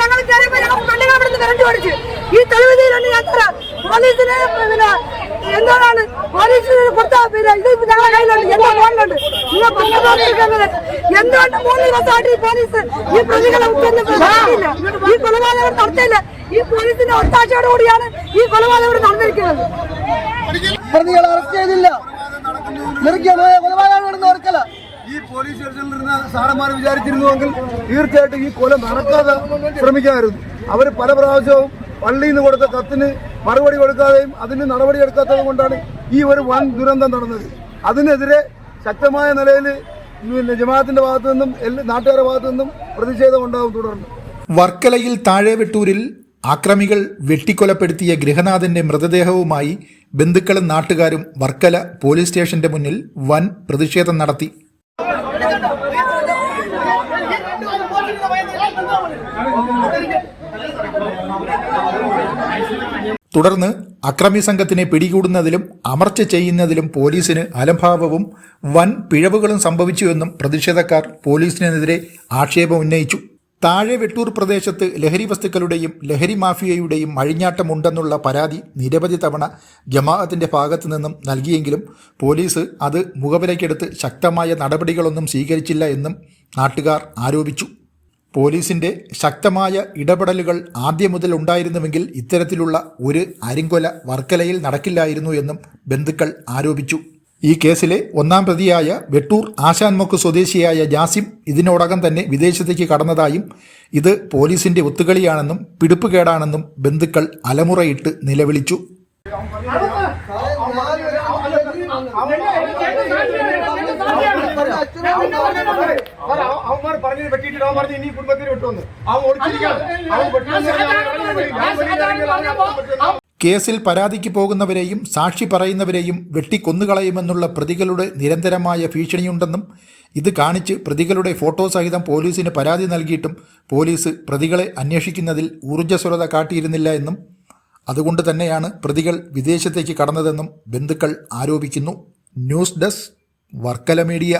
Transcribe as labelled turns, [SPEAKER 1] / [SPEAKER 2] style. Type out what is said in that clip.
[SPEAKER 1] ഞങ്ങൾ ഇവിടുന്ന് വിരണ്ടി ഓടിച്ച്. ഈ തെളിവിലാണ് ഞങ്ങൾ പോലീസിന് പിന്നെ എന്താണ്? പോലീസിന് കൊടുത്ത പിന്നെ ഇത് ഞങ്ങളുടെ കയ്യിലുണ്ട്. എന്റെ ഫോണിലുണ്ട് നിങ്ങൾ പത്രപ്രവർത്തകർ എന്തുകൊണ്ട് മൂന്ന് ദിവസമായിട്ട് ഈ പോലീസ് ഈ പ്രതികളെ ഈ കൊലപാതകം ഈ പോലീസിന്റെ ഒത്താശയോട് കൂടിയാണ് ഈ കൊലപാതകം ഇവിടെ നടന്നിരിക്കുന്നത്.
[SPEAKER 2] പ്രതികളെ അറസ്റ്റ് ചെയ്തില്ല. കൊലപാതകമാണെന്ന് ഓർക്കല
[SPEAKER 3] ഈ പോലീസ് സ്റ്റേഷനിലിരുന്ന സാറന്മാർ വിചാരിച്ചിരുന്നുവെങ്കിൽ തീർച്ചയായിട്ടും ഈ കൊല നടക്കാതെ ശ്രമിക്കാമായിരുന്നു. അവർ പല പ്രാവശ്യവും പള്ളിയിൽ നിന്ന് കൊടുത്ത കത്തിന് മറുപടി കൊടുക്കാതെയും അതിന് നടപടി എടുക്കാത്തതും കൊണ്ടാണ് ഈ ഒരു വൻ ദുരന്തം നടന്നത്. അതിനെതിരെ ശക്തമായ നിലയിൽ പിന്നെ ജമാഅത്തിന്റെ ഭാഗത്തു നിന്നും നാട്ടുകാരുടെ ഭാഗത്തു നിന്നും പ്രതിഷേധം ഉണ്ടാകും തുടർന്ന്.
[SPEAKER 4] വർക്കലയിൽ താഴെ വെട്ടൂരിൽ ആക്രമികൾ വെട്ടിക്കൊലപ്പെടുത്തിയ ഗൃഹനാഥന്റെ മൃതദേഹവുമായി ബന്ധുക്കളും നാട്ടുകാരും വർക്കല പോലീസ് സ്റ്റേഷന്റെ മുന്നിൽ വൻ പ്രതിഷേധം നടത്തി. തുടർന്ന് അക്രമി സംഘത്തിനെ പിടികൂടുന്നതിലും അമർച്ച ചെയ്യുന്നതിലും പോലീസിന് അലംഭാവവും വൻ പിഴവുകളും സംഭവിച്ചുവെന്നും പ്രതിഷേധക്കാർ പോലീസിനെതിരെ ആക്ഷേപം ഉന്നയിച്ചു. താഴെ വെട്ടൂർ പ്രദേശത്ത് ലഹരി വസ്തുക്കളുടെയും ലഹരി മാഫിയയുടെയും അഴിഞ്ഞാട്ടമുണ്ടെന്നുള്ള പരാതി നിരവധി തവണ ജമാഅത്തിന്റെ ഭാഗത്തു നിന്നും നൽകിയെങ്കിലും പോലീസ് അത് മുഖവിലയ്ക്കെടുത്ത് ശക്തമായ നടപടികളൊന്നും സ്വീകരിച്ചില്ല എന്നും നാട്ടുകാർ ആരോപിച്ചു. പോലീസിന്റെ ശക്തമായ ഇടപെടലുകൾ ആദ്യം മുതൽ ഉണ്ടായിരുന്നുവെങ്കിൽ ഇത്തരത്തിലുള്ള ഒരു അരിങ്കൊല വർക്കലയിൽ നടക്കില്ലായിരുന്നു എന്നും ബന്ധുക്കൾ ആരോപിച്ചു. ഈ കേസിലെ ഒന്നാം പ്രതിയായ വെട്ടൂർ ആശാൻമുക്ക് സ്വദേശിയായ ജാസിം ഇതിനോടകം തന്നെ വിദേശത്തേക്ക് കടന്നതായും ഇത് പോലീസിന്റെ ഒത്തുകളിയാണെന്നും പിടിപ്പുകേടാണെന്നും ബന്ധുക്കൾ അലമുറയിട്ട് നിലവിളിച്ചു.
[SPEAKER 3] അവന്മാർ പറഞ്ഞു വെട്ടിയിട്ട് പറഞ്ഞു ഇനി കുടുംബത്തിന് വിട്ടുവന്ന് അവൻ
[SPEAKER 4] കേസിൽ പരാതിക്ക് പോകുന്നവരെയും സാക്ഷി പറയുന്നവരെയും വെട്ടിക്കൊന്നുകളയുമെന്നുള്ള പ്രതികളുടെ നിരന്തരമായ ഭീഷണിയുണ്ടെന്നും ഇത് കാണിച്ച് പ്രതികളുടെ ഫോട്ടോ സഹിതം പോലീസിന് പരാതി നൽകിയിട്ടും പോലീസ് പ്രതികളെ അന്വേഷിക്കുന്നതിൽ ഊർജസ്വലത കാട്ടിയിരുന്നില്ല എന്നും അതുകൊണ്ട് തന്നെയാണ് പ്രതികൾ വിദേശത്തേക്ക് കടന്നതെന്നും ബന്ധുക്കൾ ആരോപിക്കുന്നു. News desk Varkala media.